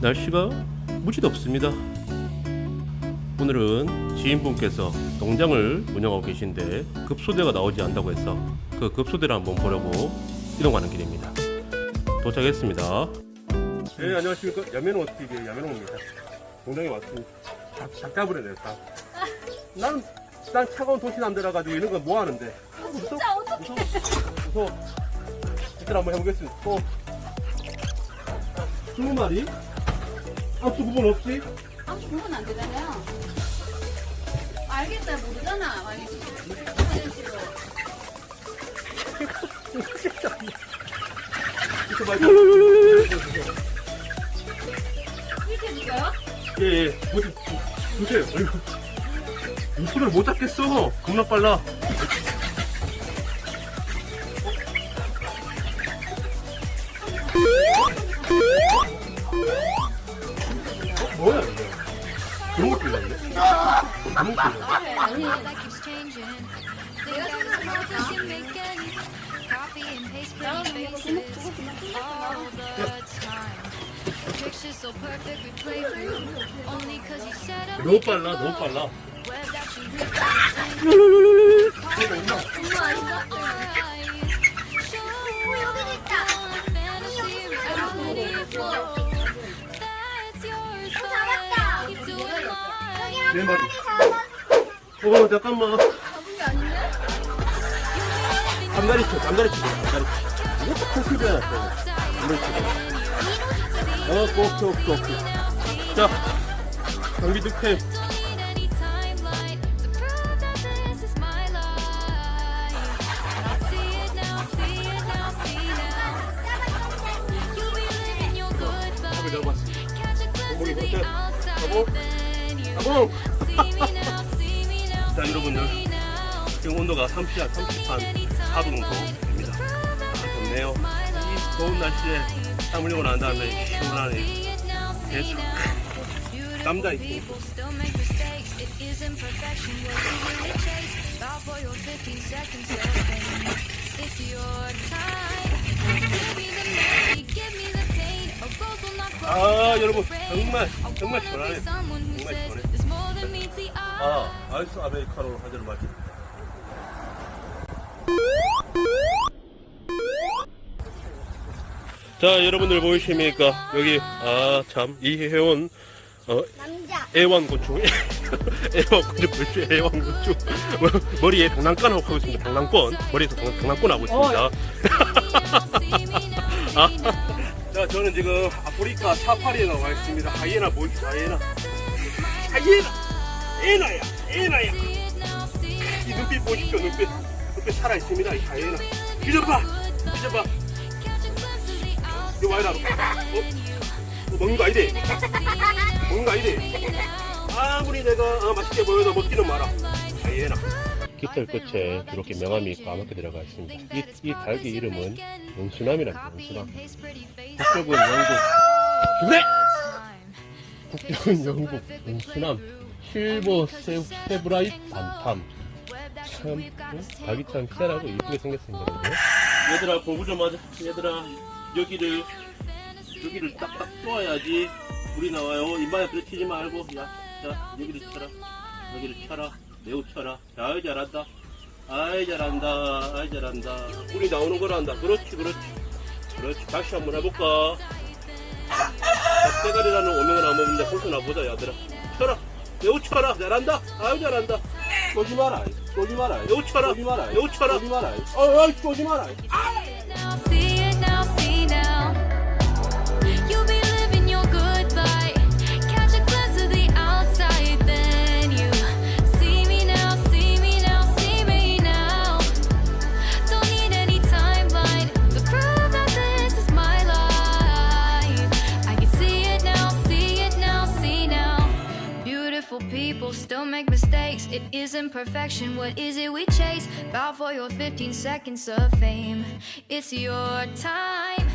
날씨가 무지 덥습니다. 오늘은 지인분께서 농장을 운영하고 계신데 급소대가 나오지 않다고 해서 그 급소대를 한번 보려고 이동하는 길입니다. 도착했습니다. 네, 안녕하십니까. 야매농 TV 야매농입니다. 농장에 왔습니다. 닭, 닭 잡으려 돼요, 닭. 난, 난 차가운 도시 남자라 가지고 이런 거뭐 하는데. 무서워. 진짜 어떡해. 무서워. 무서워. 일단 한번 해보겠습니다. 어. 20마리? 앞수 구분 없지? 아무 구분 안 되잖아요. 알겠다 모르잖아. 알겠지. 이렇게 말고. 이렇게 해줄까요? 예, 예. 보세요. 보세요. 아이고. 이 손을 못 잡겠어. 겁나 빨라. all the time. Pictures so perfect we play through only 'cause you said up. 너무 빨라, 너무 빨라. Web that you read 엄마 네 마리. 어, 잠깐만. 잡은 게 아닌데? 감다리치, 감다리치, 감다리치. 이것도 큰 소리가 났어. 감다리치. 어, 오케이, 오케이, 오케이. 자, 장비 득템. 잡았어. A glimpse 어머니, now, 자, 여러분들. 지금 온도가 30, 한 30한 4도 정도 됩니다. 아, 덥네요. 이 더운 날씨에 땀 흘리고 난 다음에 시원하네. Now. 남자 있고. People still make mistakes. It isn't perfection. What is it we chase? Bow for your 15 seconds of fame. It's your time. Give me the money, give me the pain. A rose will not grow. 아, 여러분. 정말, 정말 시원하네. 정말 시원해. 아, 아이스 아메리카노 한 잔을 마시 자, 여러분들 보이십니까? 여기, 아, 참, 이 회원, 어, 애완곤충. 애완곤충, 벌써 애완곤충. 뭐, 머리에 장난감 하고 있습니다. 장난권. 머리에서 장- 장난권 하고 있습니다. 아, 자, 저는 지금 아프리카 사파리에 나와 있습니다. 하이에나 보이시죠? 하이에나. 하이에나! 에나야! 에나야! 이 눈빛 보십시오, 눈빛. 눈빛 살아있습니다, 이 하이에나. 뒤져봐! 뒤져봐! 이거 와이라. 어? 어, 먹는 거 아니지? 먹는 거 아니지? 아무리 내가 어, 맛있게 보여도 먹지는 마라. 하이에나. 깃털 끝에 이렇게 명암이 까맣게 들어가 있습니다. 이, 이 닭의 이름은 용수남이랍니다, 용수남. 국적은 영국. 그래! 국적은 영국, 용수남. 실버 세, 세브라이트 반탐. 참, 응? 닭이 참 희한하고 이쁘게 생겼습니다. 얘들아, 공부 좀 하자. 얘들아, 여기를, 여기를 딱딱 쪼아야지. 물이 나와요. 이마에 부딪히지 말고. 야, 자, 여기를 쳐라. 여기를 쳐라. 매우 쳐라. 아이, 잘한다. 아이, 잘한다. 아이, 잘한다. 물이 나오는 걸 한다. 그렇지, 그렇지. 그렇지. 다시 한번 해볼까? 닭대가리라는 오명을 안 먹는데 홀수 나보자, 야들아. 쳐라. 매우 쳐라. 잘한다. 아유, 잘한다. 쏘지 마라. 쏘지 마라. 매우 쳐라. 쏘지 마라. 매우 쳐라. 쏘지 마라. 어, 어, 쏘지 마라. Make mistakes. It isn't perfection. What is it we chase? Bow for your 15 seconds of fame. It's your time.